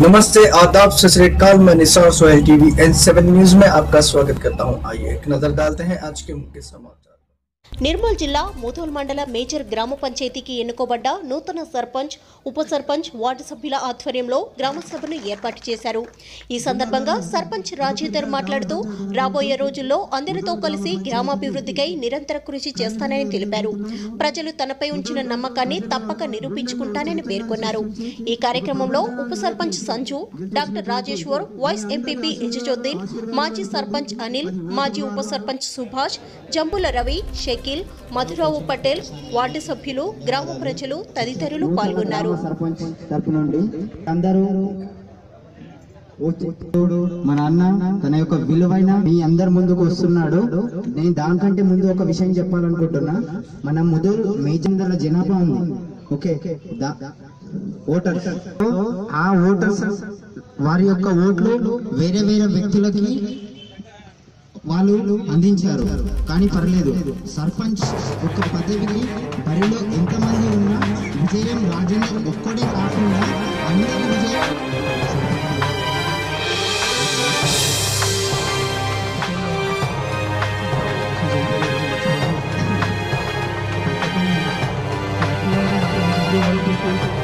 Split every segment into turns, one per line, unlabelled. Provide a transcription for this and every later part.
नमस्ते, आदाब सत श्री अकाल मैं Nisar, Sohail TV, N seven news में आपका स्वागत करता हूँ। आइए एक नज़र डालते हैं आज के मुख्य समाचार।
నిర్మల్ జిల్లా ముథోల్ మండల మేజర్ గ్రామ పంచాయతీకి ఎన్నుకోబడ్డ నూతన సర్పంచ్ ఉప సర్పంచ్ వార్డు సభ్యుల ఆధ్వర్యంలో గ్రామ సభను ఏర్పాటు చేశారు. ఈ సందర్భంగా సర్పంచ్ రాజేందర్ మాట్లాడుతూ రాబోయే రోజుల్లో అందరితో కలిసి గ్రామాభివృద్ధికై నిరంతర కృషి చేస్తానని తెలిపారు. ప్రజలు తనపై ఉంచిన నమ్మకాన్ని తప్పక నిరూపించుకుంటానని పేర్కొన్నారు. ఈ కార్యక్రమంలో ఉప sarpanch Sanju doctor Rajeshwar vice MPP Izazuddin మాజీ సర్పంచ్ అనిల్ మాజీ ఉప సర్పంచ్ సుభాష్ జంబుల రవి షకీల్ మధురావు పటేల్ వార్డు సభ్యులు గ్రామ ప్రజలు తదితరులు పాల్గొన్నారు.
సర్పంచ్ నుండి అందరూ మన అన్న తన యొక్క విలువైన మీ అందరి ముందుకు వస్తున్నాడు. నేను దానికంటే ముందు ఒక విషయం చెప్పాలనుకుంటున్నా. మన ముదురు మేజందర్ల జనాభా ఉంది. ఓకే? ఓటర్స్. ఆ ఓటర్స్ వారి యొక్క ఓట్లు వేరే వేరే వ్యక్తులకి వాళ్ళు అందించారు. కానీ పర్లేదు. సర్పంచ్ ఒక పదవికి బరిలో ఎంతమంది ఉన్నా విజయం రాజేందర్ ఒక్కడే కాకుండా అందరి విజయం
అందరము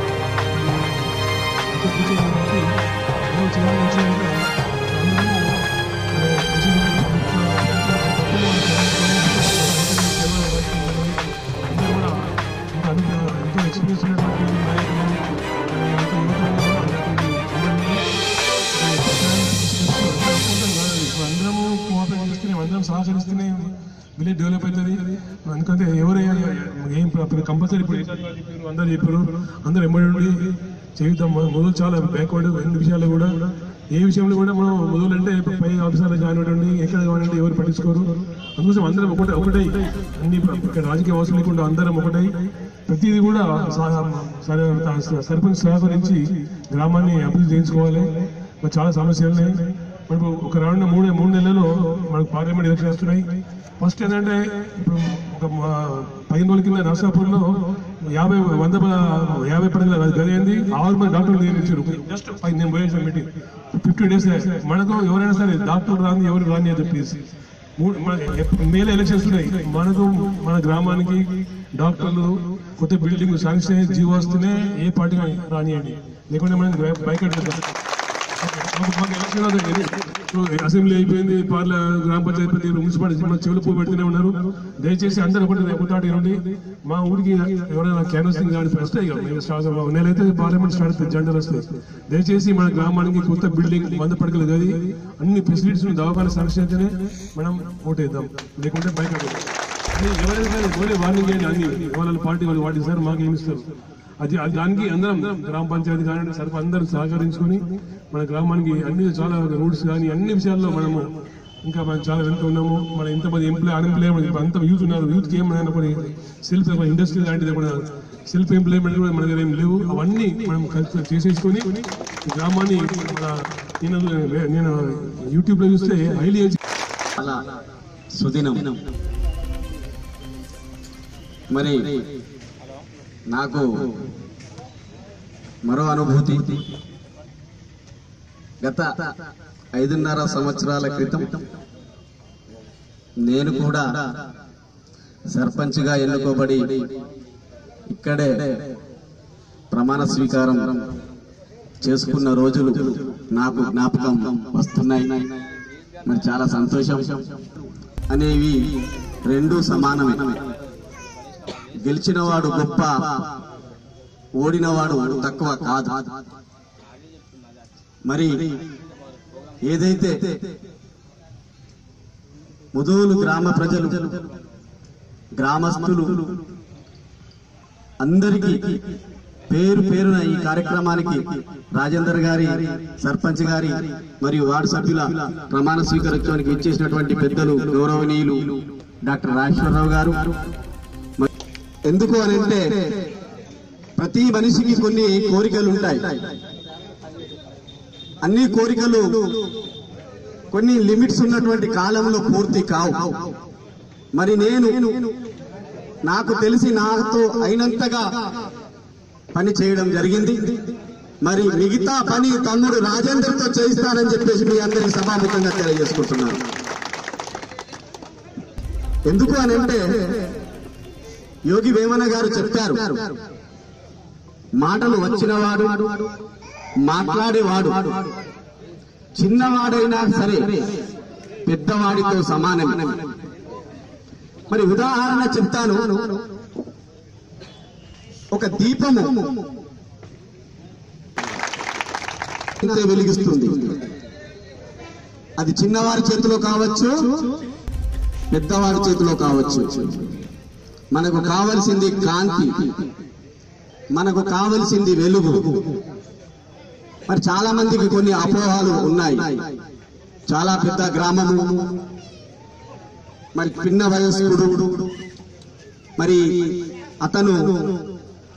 ఎందుకంటే ఎవరు ఏం కంపల్సరీ ఇప్పుడు చెప్పారు అందరూ చెప్పారు. అందరూ ఎమ్మడి చేద్దాం మొదలు చాలా బ్యాక్వర్డ్ ఎన్ని విషయాలు కూడా ఏ విషయంలో కూడా మనం మొదలు అంటే పై ఆఫీసర్లు అవ్వండి ఎక్కడ కానివ్వండి ఎవరు పట్టించుకోరు. అందుకోసం అందరం ఒకటే ఒకటై. అన్ని ఇక్కడ రాజకీయ అవసరం లేకుండా అందరం ఒకటై. ప్రతిదీ కూడా సహ- సర్పంచ్ సహకరించి గ్రామాన్ని అభివృద్ధి చేయించుకోవాలి. మరి చాలా సమస్యలు ఉన్నాయి. మనకు ఒక రానున్న మూడు మూడు నెలల్లో మనకు పార్లమెంట్ ఎలక్షన్ వస్తున్నాయి. ఫస్ట్ ఏంటంటే ఇప్పుడు పదిహేను రోజుల కింద నర్సాపూర్లో యాభై వంద యాభై పడగల గది అయింది. ఆరు మంది డాక్టర్లు నియమించారు. జస్ట్ నేను పోయేసాను మీటింగ్. ఫిఫ్టీ డేస్ మనకు ఎవరైనా సరే డాక్టర్ రాని ఎవరు రాని అని చెప్పేసి. మేలో ఎలక్షన్స్ ఉన్నాయి. మనకు మన గ్రామానికి డాక్టర్లు కొత్త బిల్డింగ్ శాంక్షన్ జీవో వస్తేనే ఏ పార్టీ రానియండి. లేకుంటే మనం బైకట్ మాకు మాకు ఎలక్షన్ అసెంబ్లీ అయిపోయింది పార్ల గ్రామ పంచాయతీ మున్సిపాలిటీ మన చెవులు పూ పెడుతూనే ఉన్నారు. దయచేసి అందరూ ఒకటి ఒకటి నుండి మా ఊరికి ఎవరైనా క్యాన్వసింగ్ కానీ ఫస్ట్ కదా స్టార్ట్ నెలైతే పార్లమెంట్ స్టార్ట్ అవుతుంది జెండాలు వస్తాయి దయచేసి మన గ్రామానికి కొత్త బిల్డింగ్ వంద పడకలు కాదు అన్ని ఫెసిలిటీస్ దవాఖాన సంరక్షణ మనం ఓటేద్దాం లేకుంటే బయట ఎవరైనా సరే ఓడే వార్నింగ్ చేయండి అన్ని. వాళ్ళ పార్టీ వాళ్ళు వాటిస్తారు సార్ మాకు ఏమి ఇస్తారు. అది దానికి అందరం గ్రామ పంచాయతీ కానీ సర్ప అందరం సహకరించుకొని మన గ్రామానికి అన్ని చాలా రోడ్స్ కానీ అన్ని విషయాల్లో మనము ఇంకా మనం చాలా వెనుక ఉన్నాము. మన ఇంతమంది ఎంప్లాయ్ అన్ఎంప్లాయ్మెంట్ అంత యూత్ ఉన్నారు. యూత్కి ఏమైనా కొన్ని సెల్ఫ్ ఇండస్ట్రీ లాంటిది కూడా సెల్ఫ్ ఎంప్లాయ్మెంట్ కూడా మన దగ్గర ఏం లేవు. అవన్నీ మనం చేసేసుకొని గ్రామాన్ని నేను నేను యూట్యూబ్లో చూస్తే హైలీ
సుదినం. మరి నాకు మరో అనుభూతి. గత ఐదున్నర సంవత్సరాల క్రితం నేను కూడా సర్పంచ్గా ఎన్నుకోబడి ఇక్కడే ప్రమాణ స్వీకారం చేసుకున్న రోజులు నాకు జ్ఞాపకం వస్తున్నాయి. మరి చాలా సంతోషం. అనేవి రెండు సమానమే. గెలిచినవాడు గొప్ప ఓడినవాడు తక్కువ కాదు. మరి ఏదైతే ముదోలు గ్రామ ప్రజలు గ్రామస్తులు అందరికీ పేరు పేరున ఈ కార్యక్రమానికి రాజేందర్ గారి సర్పంచ్ గారి మరియు వార్డు సభ్యుల ప్రమాణ స్వీకారోత్సవానికి ఇచ్చేసినటువంటి పెద్దలు గౌరవనీయులు డాక్టర్ రాజేశ్వరరావు గారు ఎందుకు అని అంటే ప్రతి మనిషికి కొన్ని కోరికలు ఉంటాయి. అన్ని కోరికలు కొన్ని లిమిట్స్ ఉన్నటువంటి కాలంలో పూర్తి కావు. మరి నేను నాకు తెలిసి నాతో అయినంతగా పని చేయడం జరిగింది. మరి మిగతా పని తమ్ముడు రాజేందర్తో చేయిస్తానని చెప్పేసి మీ అందరికి సభాముఖంగా తెలియజేసుకుంటున్నాను. ఎందుకు అని అంటే యోగి వేమన గారు చెప్పారు. మాటలు వచ్చినవాడు మాట్లాడేవాడు. చిన్నవాడైనా సరే పెద్దవాడితో సమానమే మరి ఉదాహరణ చెప్తాను. ఒక దీపము వెలిగిస్తుంది. అది చిన్నవారి చేతిలో కావచ్చు పెద్దవారి చేతిలో కావచ్చు. మనకు కావలసింది కాంతి మనకు కావలసింది వెలుగు. మరి చాలా మందికి కొన్ని అపోహాలు ఉన్నాయి. చాలా పెద్ద గ్రామము. మరి చిన్న వయస్కుడు. మరి అతను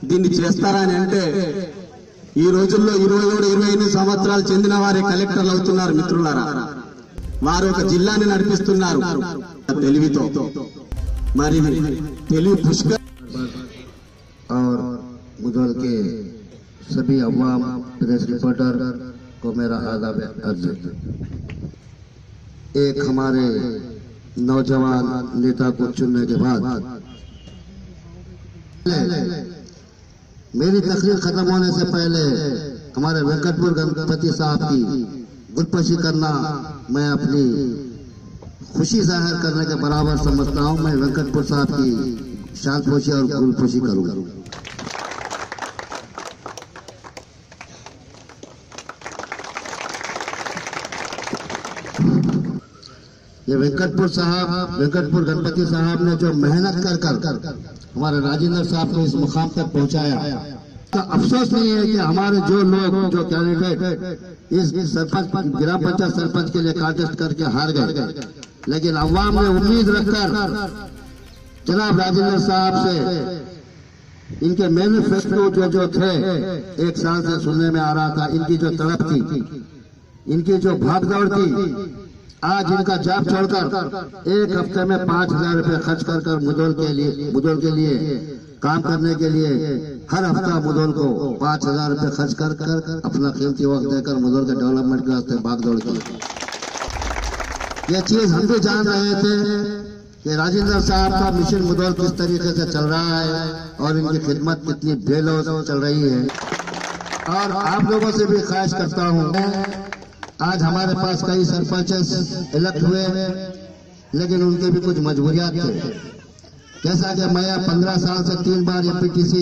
దీన్ని చేస్తారని అంటే ఈ రోజుల్లో ఇరవై ఏడు ఇరవై ఎనిమిది సంవత్సరాలు చెందిన వారే కలెక్టర్లు అవుతున్నారు మిత్రులారా. వారు ఒక జిల్లాని నడిపిస్తున్నారు. తెలివితో. మరి
और गुजर के सभी अवाम प्रेस रिपोर्टर को मेरा आदाब अर्ज़ एक हमारे नौजवान नेता को चुनने के बाद मेरी तकलीर खत्म होने से पहले हमारे वेंकटपुर गणपति साहब की गुटपशी करना मैं अपनी खुशी ज़ाहिर करने के बराबर समझता हूँ मैं वेंकटपुर साहब की शांतपोशी और गुलपोशी करूँगा। ये वेंकटपुर साहब, वेंकटपुर गणपति साहब ने जो मेहनत कर कर कर हमारे राजेंद्र साहब को इस मुकाम तक पहुँचाया। तो अफसोस नहीं है कि हमारे जो लोग, जो कैंडिडेट इस सरपंच, ग्राम पंचायत सरपंच के लिए कांटेस्ट करके हार गए। लेकिन अवाम ने उम्मीद रखकर, जनाब राजेंद्र साहब से, इनके मैनिफेस्टो जो जो थे, एक साल से सुनने में आ रहा था, इनकी जो तड़प थी, इनकी जो भागदौड़ थी, आज इनका जाप छोड़कर, एक हफ़्ते में पाँच हज़ार रूपए खर्च कर कर मुदोल के लिए, मुदोल के लिए, काम करने के लिए, हर हफ़्ता मुदोल को पाँच हज़ार रूपए खर्च कर कर अपना कीमती वक्त देकर मुदोल के डेवलपमेंट के वास्ते भागदौड़ की। ये चीज़ हम भी जान रहे थे कि राजेंद्र साहब का मिशन मुदौल किस तरीके से चल रहा है और इनकी खिदमत कितनी बेलोस चल रही है। और आप लोगों से भी ख्वाहिश करता हूँ, आज हमारे पास कई सरपंच इलेक्ट हुए, लेकिन उनके भी कुछ मजबूरियात थे। जैसा कि मैं पंद्रह साल से तीन बार एपीटीसी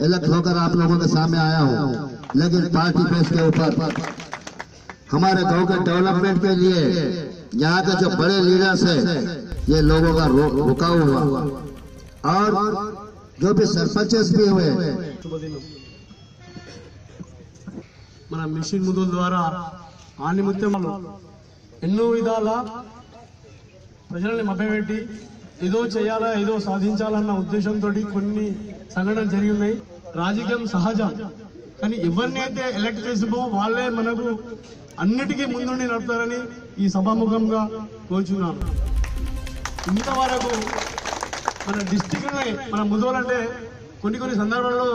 इलेक्ट होकर आप लोगों के सामने आया हूँ, लेकिन पार्टी बेस के ऊपर। हमारे गाँव के डेवलपमेंट के लिए यहाँ के जो बड़े लीडर्स हैं ये लोगों का रो, रुकाव हुआ और जो भी सरपंचेस भी हुए
శుభదినం మన మిషన్ ముదుల ద్వారా ఆనిముత్యంలో ఎన్నో విధాల ప్రజల్ని మభ్యపెట్టి ఏదో చేయాలా ఏదో సాధించాలన్న ఉద్దేశంతో కొన్ని సంఘటనలు జరిగి ఉన్నాయి రాజకీయం సహజం కానీ ఎవరినైతే ఎలక్ట్ చేసిపో వాళ్ళే మనకు అన్నిటికీ ముందుండి నడుపుతారని ఈ సభాముఖంగా కోరుచున్నాను. ఇంతవరకు మన డిస్టిక్ మన ముదోలు అంటే కొన్ని కొన్ని సందర్భాల్లో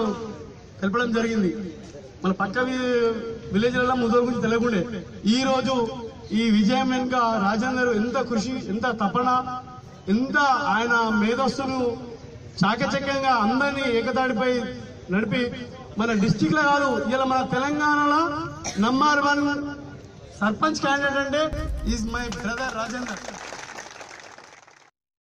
తెలపడం జరిగింది. మన పక్క విలేజ్లలో ముదోలు గురించి తెలియకుండే ఈ రోజు ఈ విజయం వెనుక రాజేందర్ ఎంత కృషి ఎంత తపన ఎంత ఆయన మేధస్సును చాకచక్యంగా అందరినీ ఏకతాడిపై నడిపి మన డిస్టిక్లో కాదు ఇలా మన తెలంగాణలో నంబర్ వన్ సర్పంచ్ క్యాండిడేట్ అంటే ఈజ్ మై బ్రదర్ రాజేందర్